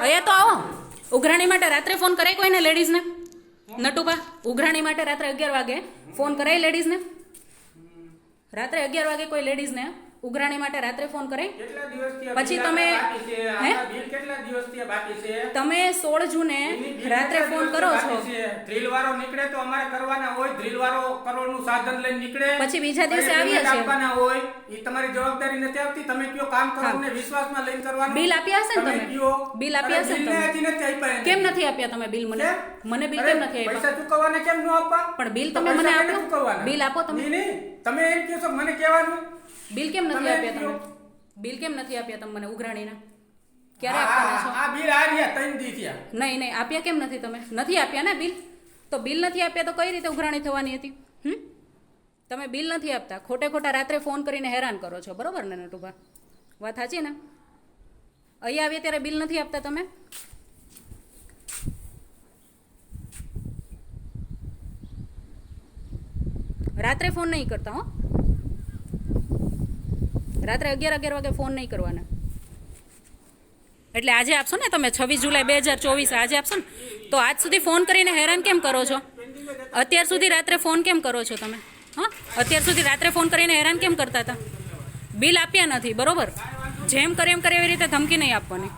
અહીંયા તો આવો. ઉઘરાણી માટે રાત્રે ફોન કરાય કોઈને લેડીઝને નટુભા, ઉઘરાણી માટે રાત્રે અગિયાર વાગે ફોન કરાય લેડીઝને રાત્રે અગિયાર વાગે કોઈ લેડીઝને ઉઘરાણી માટે રાત્રે ફોન કરાય કેટલા દિવસથી આ પછી તમે- હે? કેટલા દિવસથી બાકી છે? તમે સોળ જૂને રાત્રે ફોન કરો છો? વાળો નીકળે તો અમારે કરવાના હોય ડ્રીલ વાળો કરોડનું સાધન લઈને નીકળે. પછી બીજા દિવસે આવીએ છીએ. આપવાના હોય એ તમારી જવાબદારી નથી આવતી. તમે કયો કામ કરો ને વિશ્વાસમાં લઈને કરવાનું. બિલ આપ્યા હશે ને તમે? બિલ આપ્યા હશે ને તમે? કેમ નથી આપ્યા તમે બિલ મને? મને બિલ કેમ નથી આપ્યા? પૈસા ચૂકવવાના કેમ ન આપવા? પણ બિલ તમે મને આપો. બિલ આપો તમે. તમે એમ કહો છો મને કહેવાનું? બિલ કેમ નથી આપ્યા તમે બિલ કેમ નથી આપ્યા તમે મને ઉઘરાણીના? ક્યારે આપવાના છો? આ બિલ આ રહ્યા ત્રણ દી થયા. નહીં નહીં આપ્યા કેમ નથી તમે? નથી આપ્યા ને બિલ? તો બિલ નથી આપ્યા તો કઈ રીતે ઉઘરાણી થવાની હતી? હમ? તમે બિલ નથી આપતા. ખોટે ખોટા રાત્રે ફોન કરીને હેરાન કરો છો. બરોબર ને નટુભા? વાત સાચી ને? અહીંયા આવીએ ત્યારે બિલ નથી આપતા તમે? રાત્રે ફોન નહીં કરતા હો. રાત્રે અગિયાર અગિયાર વાગે ફોન નહીં કરવાના. એટલે આજે આપશો ને તમે? છવ્વીસ જુલાઈ બે હજાર ચોવીસ, આજે આપશો ને? તો આજ સુધી ફોન કરીને હેરાન કેમ કરો છો? અત્યાર સુધી રાત્રે ફોન કેમ કરો છો તમે? હા? અત્યાર સુધી રાત્રે ફોન કરીને હેરાન કેમ કરતા હતા? બિલ આપ્યા નથી, બરોબર? જેમ કરે એમ કરે એવી રીતે ધમકી નહીં આપવાની.